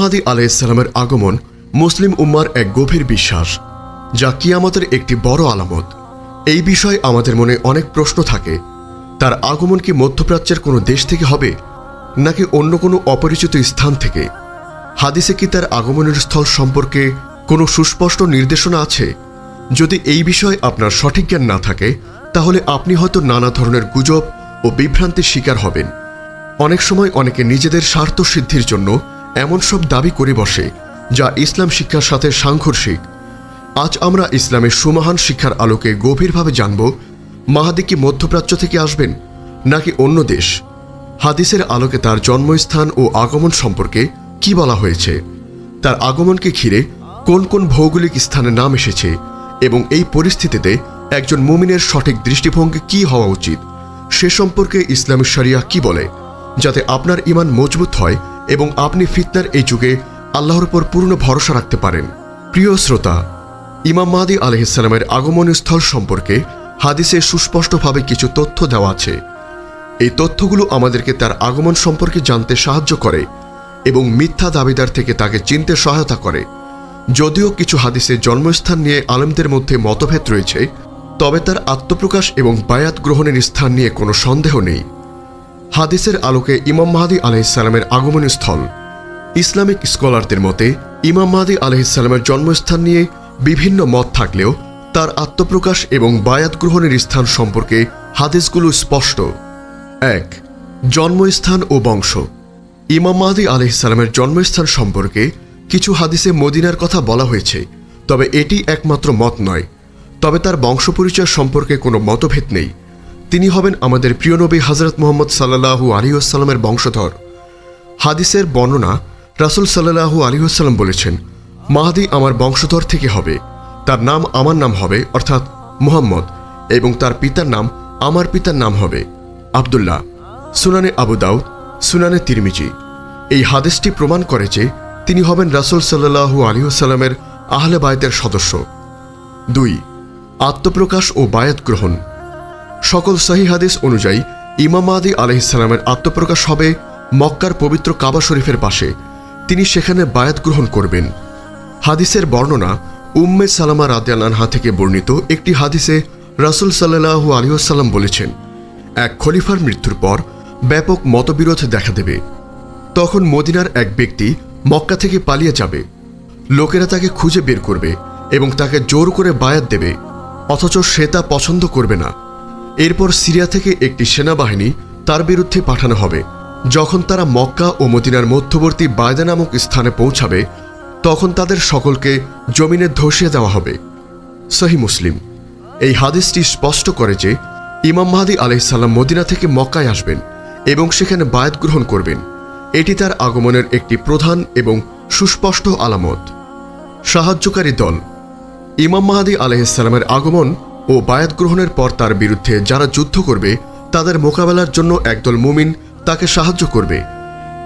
মাহাদি আলাইসাল্লামের আগমন মুসলিম উম্মার এক গভীর বিশ্বাস, যা কিয়ামতের একটি বড় আলামত। এই বিষয়ে আমাদের মনে অনেক প্রশ্ন থাকে। তার আগমন কি মধ্যপ্রাচ্যের কোনো দেশ থেকে হবে, নাকি অন্য কোনো অপরিচিত স্থান থেকে? হাদিসে কি তার আগমনের স্থল সম্পর্কে কোনো সুস্পষ্ট নির্দেশনা আছে? যদি এই বিষয়ে আপনার সঠিক জ্ঞান না থাকে, তাহলে আপনি হয়তো নানা ধরনের গুজব ও বিভ্রান্তির শিকার হবেন। অনেক সময় অনেকে নিজেদের স্বার্থ সিদ্ধির জন্য এমন সব দাবি করে বসে, যা ইসলাম শিক্ষার সাথে সাংঘর্ষিক। আজ আমরা ইসলামের সুমহান শিক্ষার আলোকে গভীরভাবে জানব, মাহাদি কি মধ্যপ্রাচ্য থেকে আসবেন, নাকি অন্য দেশ? হাদিসের আলোকে তার জন্মস্থান ও আগমন সম্পর্কে কি বলা হয়েছে? তার আগমনকে ঘিরে কোন কোন ভৌগোলিক স্থানে নাম এসেছে এবং এই পরিস্থিতিতে একজন মুমিনের সঠিক দৃষ্টিভঙ্গি কি হওয়া উচিত, সে সম্পর্কে ইসলামী শরিয়া কি বলে, যাতে আপনার ইমান মজবুত হয় এবং আপনি ফিতনার এই যুগে আল্লাহর উপর পূর্ণ ভরসা রাখতে পারেন। প্রিয় শ্রোতা, ইমাম মাহাদি আলহিসাল্লামের আগমন স্থল সম্পর্কে হাদিসে সুস্পষ্টভাবে কিছু তথ্য দেওয়া আছে। এই তথ্যগুলো আমাদেরকে তার আগমন সম্পর্কে জানতে সাহায্য করে এবং মিথ্যা দাবিদার থেকে তাকে চিনতে সহায়তা করে। যদিও কিছু হাদিসে জন্মস্থান নিয়ে আলেমদের মধ্যে মতভেদ রয়েছে, তবে তার আত্মপ্রকাশ এবং বায়াত গ্রহণের স্থান নিয়ে কোনো সন্দেহ নেই। হাদিসের আলোকে ইমাম মাহাদি আলহিসাল্লামের আগমন স্থল। ইসলামিক স্কলারদের মতে, ইমাম মাহাদি আলহিসাল্লামের জন্মস্থান নিয়ে বিভিন্ন মত থাকলেও তার আত্মপ্রকাশ এবং বায়াত গ্রহণের স্থান সম্পর্কে হাদিসগুলো স্পষ্ট। এক, জন্মস্থান ও বংশ। ইমাম মাহাদি আলহিসাল্লামের জন্মস্থান সম্পর্কে কিছু হাদিসে মদিনার কথা বলা হয়েছে, তবে এটি একমাত্র মত নয়। তবে তার বংশ পরিচয় সম্পর্কে কোনো মতভেদ নেই। তিনি হবেন আমাদের প্রিয় নবী হজরত মোহাম্মদ সাল্লাহু আলিউসাল্লামের বংশধর। হাদিসের বর্ণনা রাসুল সাল্লাহু আলিউসাল্লাম বলেছেন, মাহাদি আমার বংশধর থেকে হবে। তার নাম আমার নাম হবে, অর্থাৎ মুহাম্মদ, এবং তার পিতার নাম আমার পিতার নাম হবে আবদুল্লাহ। সুনানে আবু দাউদ, সুনানে তিরমিজি। এই হাদিসটি প্রমাণ করে যে তিনি হবেন রাসুল সাল্লাহু আলিউসাল্লামের আহলে বায়তের সদস্য। দুই, আত্মপ্রকাশ ও বায়াত গ্রহণ। সকল সহি হাদিস অনুযায়ী, ইমাম মাহাদি আলহিসাল্লামের আত্মপ্রকাশ হবে মক্কার পবিত্র কাবা শরীফের পাশে। তিনি সেখানে বায়াত গ্রহণ করবেন। হাদিসের বর্ণনা উম্মে সালামা রাদিয়াল আনহা থেকে বর্ণিত একটি হাদিসে রাসুল সাল্লাহু আলিহাসাল্লাম বলেছেন, এক খলিফার মৃত্যুর পর ব্যাপক মতবিরোধ দেখা দেবে। তখন মদিনার এক ব্যক্তি মক্কা থেকে পালিয়ে যাবে। লোকেরা তাকে খুঁজে বের করবে এবং তাকে জোর করে বায়াত দেবে, অথচ সে তা পছন্দ করবে না। এরপর সিরিয়া থেকে একটি সেনাবাহিনী তার বিরুদ্ধে পাঠানো হবে। যখন তারা মক্কা ও মদিনার মধ্যবর্তী বায়দা নামক স্থানে পৌঁছাবে, তখন তাদের সকলকে জমিনে ধসিয়ে দেওয়া হবে। সহি মুসলিম। এই হাদিসটি স্পষ্ট করে যে, ইমাম মাহাদি আলাইসাল্লাম মদিনা থেকে মক্কায় আসবেন এবং সেখানে বায়াত গ্রহণ করবেন। এটি তার আগমনের একটি প্রধান এবং সুস্পষ্ট আলামত। সাহায্যকারী দল। ইমাম মাহাদি আলহিসাল্লামের আগমন ও বায়াত গ্রহণের পর তার বিরুদ্ধে যারা যুদ্ধ করবে, তাদের মোকাবেলার জন্য একদল মুমিন তাকে সাহায্য করবে।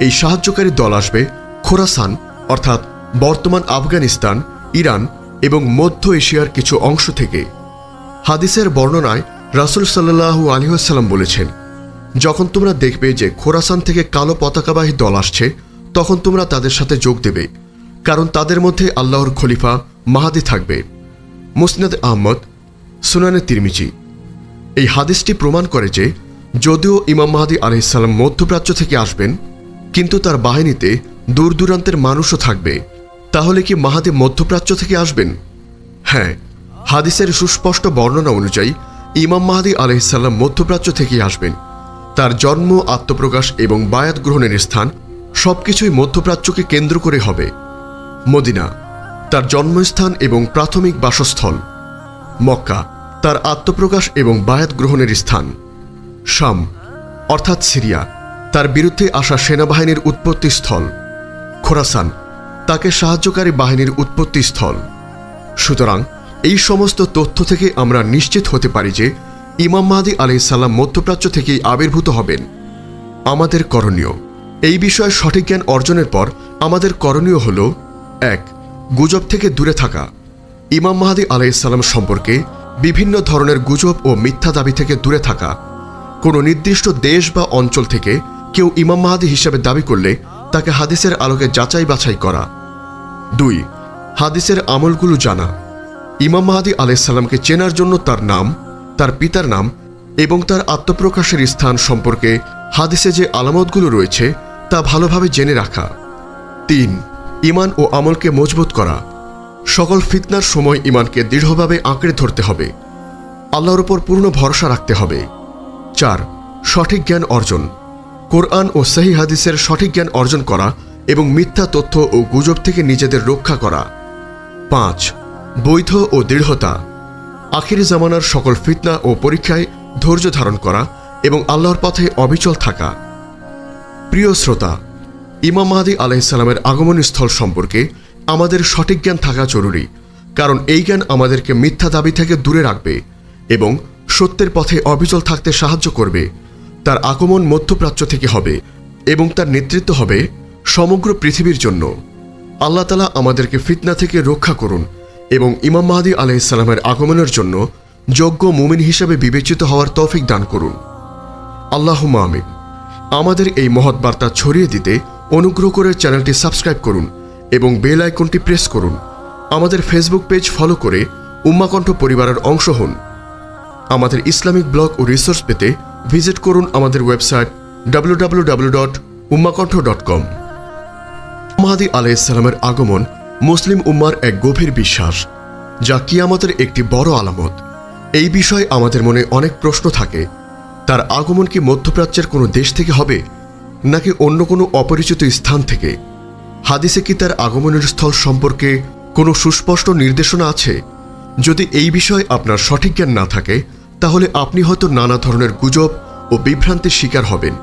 এই সাহায্যকারী দল আসবে খোরাসান, অর্থাৎ বর্তমান আফগানিস্তান, ইরান এবং মধ্য এশিয়ার কিছু অংশ থেকে। হাদিসের বর্ণনায় রাসুল সাল্লাহু আলিহাসাল্লাম বলেছেন, যখন তোমরা দেখবে যে খোরাসান থেকে কালো পতাকাবাহী দল আসছে, তখন তোমরা তাদের সাথে যোগ দেবে, কারণ তাদের মধ্যে আল্লাহর খলিফা মাহাদি থাকবে। মুসনাদ আহমদ সুনানে তিরমিজি। এই হাদিসটি প্রমাণ করে যে, যদিও ইমাম মাহাদি আলহিসাল্লাম মধ্যপ্রাচ্য থেকে আসবেন, কিন্তু তার বাহিনীতে দূর দূরান্তের মানুষও থাকবে, তাহলে কি মাহাদি মধ্যপ্রাচ্য থেকে আসবেন? হ্যাঁ হাদিসের সুস্পষ্ট বর্ণনা অনুযায়ী ইমাম মাহাদি আলহিসাল্লাম মধ্যপ্রাচ্য থেকেই আসবেন। তার জন্ম, আত্মপ্রকাশ এবং বায়াত গ্রহণের স্থান সবকিছুই মধ্যপ্রাচ্যকে কেন্দ্র করে হবে। মদিনা, তার জন্মস্থান এবং প্রাথমিক বাসস্থল। মক্কা তার আত্মপ্রকাশ এবং বায়াত গ্রহণের স্থান। শাম, অর্থাৎ সিরিয়া, তার বিরুদ্ধে আসা সেনাবাহিনীর উৎপত্তিস্থল খোরাসান, তাকে সাহায্যকারী বাহিনীর উৎপত্তিস্থল সুতরাং, এই সমস্ত তথ্য থেকে আমরা নিশ্চিত হতে পারি যে ইমাম মাহাদি আলি আলাইসাল্লাম মধ্যপ্রাচ্য থেকেই আবির্ভূত হবেন। আমাদের করণীয়। এই বিষয়ে সঠিক জ্ঞান অর্জনের পর আমাদের করণীয় হল, এক, গুজব থেকে দূরে থাকা। ইমাম মাহাদি আলাইসাল্লাম সম্পর্কে বিভিন্ন ধরনের গুজব ও মিথ্যা দাবি থেকে দূরে থাকা। কোনো নির্দিষ্ট দেশ বা অঞ্চল থেকে কেউ ইমাম মাহাদি হিসাবে দাবি করলে তাকে হাদিসের আলোকে যাচাই বাছাই করা। দুই, হাদিসের আমলগুলো জানা। ইমাম মাহাদি আলাইসাল্লামকে চেনার জন্য তার নাম, তার পিতার নাম এবং তার আত্মপ্রকাশের স্থান সম্পর্কে হাদিসে যে আলামতগুলো রয়েছে তা ভালোভাবে জেনে রাখা। তিন, ইমান ও আমলকে মজবুত করা। সকল ফিতনার সময় ইমানকে দৃঢ়ভাবে আঁকড়ে ধরতে হবে। আল্লাহর উপর পূর্ণ ভরসা রাখতে হবে। চার, সঠিক জ্ঞান অর্জন। কোরআন ও সহি হাদিসের সঠিক জ্ঞান অর্জন করা এবং মিথ্যা তথ্য ও গুজব থেকে নিজেদের রক্ষা করা। পাঁচ, বৈধ ও দৃঢ়তা। আখিরি জামানার সকল ফিতনা ও পরীক্ষায় ধৈর্য ধারণ করা এবং আল্লাহর পথে অবিচল থাকা। প্রিয় শ্রোতা, ইমাম মাহাদি আলাইসাল্লামের আগমন স্থল সম্পর্কে আমাদের সঠিক জ্ঞান থাকা জরুরি, কারণ এই জ্ঞান আমাদেরকে মিথ্যা দাবি থেকে দূরে রাখবে এবং সত্যের পথে অবিচল থাকতে সাহায্য করবে, তার আগমন মধ্যপ্রাচ্য থেকে হবে এবং তার নেতৃত্ব হবে সমগ্র পৃথিবীর জন্য। আল্লাহ তালা আমাদেরকে ফিতনা থেকে রক্ষা করুন এবং ইমাম মাহাদি আলাইসাল্লামের আগমনের জন্য যোগ্য মুমিন হিসাবে বিবেচিত হওয়ার তৌফিক দান করুন। আল্লাহ আমিন। আমাদের এই মহৎ বার্তা ছড়িয়ে দিতে অনুগ্রহ করে চ্যানেলটি সাবস্ক্রাইব করুন এবং বেল আইকনটি প্রেস করুন। আমাদের ফেসবুক পেজ ফলো করে উম্মাকণ্ঠ পরিবারের অংশ হন। আমাদের ইসলামিক ব্লগ ও রিসোর্স পেতে ভিজিট করুন আমাদের website W dot Ummakantho dot com Mahdi আলাইসাল্লামের আগমন মুসলিম উম্মার এক গভীর বিশ্বাস, যা কিয়ামতের একটি বড় আলামত। এই বিষয়ে আমাদের মনে অনেক প্রশ্ন থাকে। তার আগমন কি মধ্যপ্রাচ্যের কোনো দেশ থেকে হবে, নাকি অন্য কোনো অপরিচিত স্থান থেকে? হাদিসে কি তার আগমনের স্থল সম্পর্কে কোনো সুস্পষ্ট নির্দেশনা আছে? যদি এই বিষয়ে আপনার সঠিক জ্ঞান না থাকে, তাহলে আপনি হয়তো নানা ধরনের গুজব ও বিভ্রান্তির শিকার হবেন।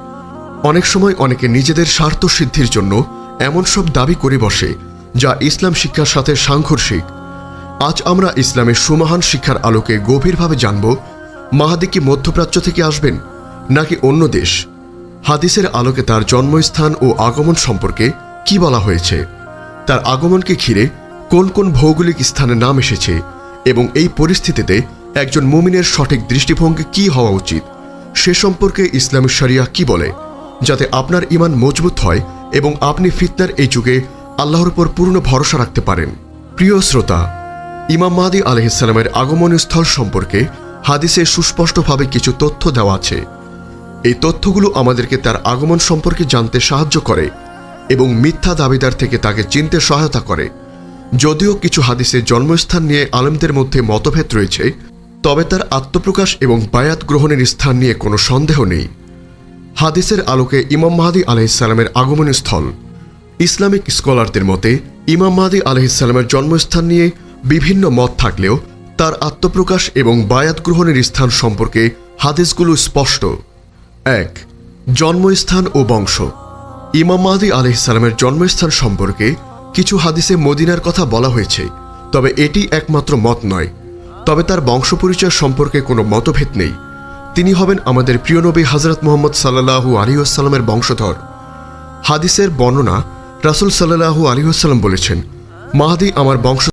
অনেক সময় অনেকে নিজেদের স্বার্থ সিদ্ধির জন্য এমন সব দাবি করে বসে, যা ইসলাম শিক্ষার সাথে সাংঘর্ষিক। আজ আমরা ইসলামের সুমহান শিক্ষার আলোকে গভীরভাবে জানব, মাহাদি কি মধ্যপ্রাচ্য থেকে আসবেন, নাকি অন্য দেশ? হাদিসের আলোকে তার জন্মস্থান ও আগমন সম্পর্কে কি বলা হয়েছে? তার আগমনকে ঘিরে কোন কোন ভৌগোলিক স্থানে নাম এসেছে এবং এই পরিস্থিতিতে একজন মুমিনের সঠিক দৃষ্টিভঙ্গি কি হওয়া উচিত? সে সম্পর্কে ইসলামী শরিয়া কি বলে? যাতে আপনার ইমান মজবুত হয় এবং আপনি ফিতনার এই যুগে আল্লাহর উপর পূর্ণ ভরসা রাখতে পারেন। প্রিয় শ্রোতা, ইমাম মাহাদি আলহিসাল্লামের আগমন স্থল সম্পর্কে হাদিসে সুস্পষ্টভাবে কিছু তথ্য দেওয়া আছে। এই তথ্যগুলো আমাদেরকে তার আগমন সম্পর্কে জানতে সাহায্য করে। এবং মিথ্যা দাবিদার থেকে তাকে চিনতে সহায়তা করে। যদিও কিছু হাদিসে জন্মস্থান নিয়ে আলেমদের মধ্যে মতভেদ রয়েছে, তবে তার আত্মপ্রকাশ এবং বায়াত গ্রহণের স্থান নিয়ে কোনো সন্দেহ নেই। হাদিসের আলোকে ইমাম মাহাদি আলহিসাল্লামের আগমন স্থল ইসলামিক স্কলারদের মতে, ইমাম মাহাদি আলহিসাল্লামের জন্মস্থান নিয়ে বিভিন্ন মত থাকলেও তার আত্মপ্রকাশ এবং বায়াত গ্রহণের স্থান সম্পর্কে হাদিসগুলো স্পষ্ট। এক, জন্মস্থান ও বংশ। ইমাম মাহাদি আলহিসাল্লামের জন্মস্থান সম্পর্কে কিছু হাদিসে মদিনার কথা বলা হয়েছে, তবে এটি একমাত্র মত নয়। তবে তার বংশ পরিচয় সম্পর্কে কোনো মতভেদ নেই। তিনি হবেন আমাদের প্রিয় নবী হজরত মোহাম্মদ সাল্লাহু আলিউসাল্লামের বংশধর। হাদিসের বর্ণনা রাসুল সাল্লাহু আলিউসাল্লাম বলেছেন, মাহাদি আমার বংশ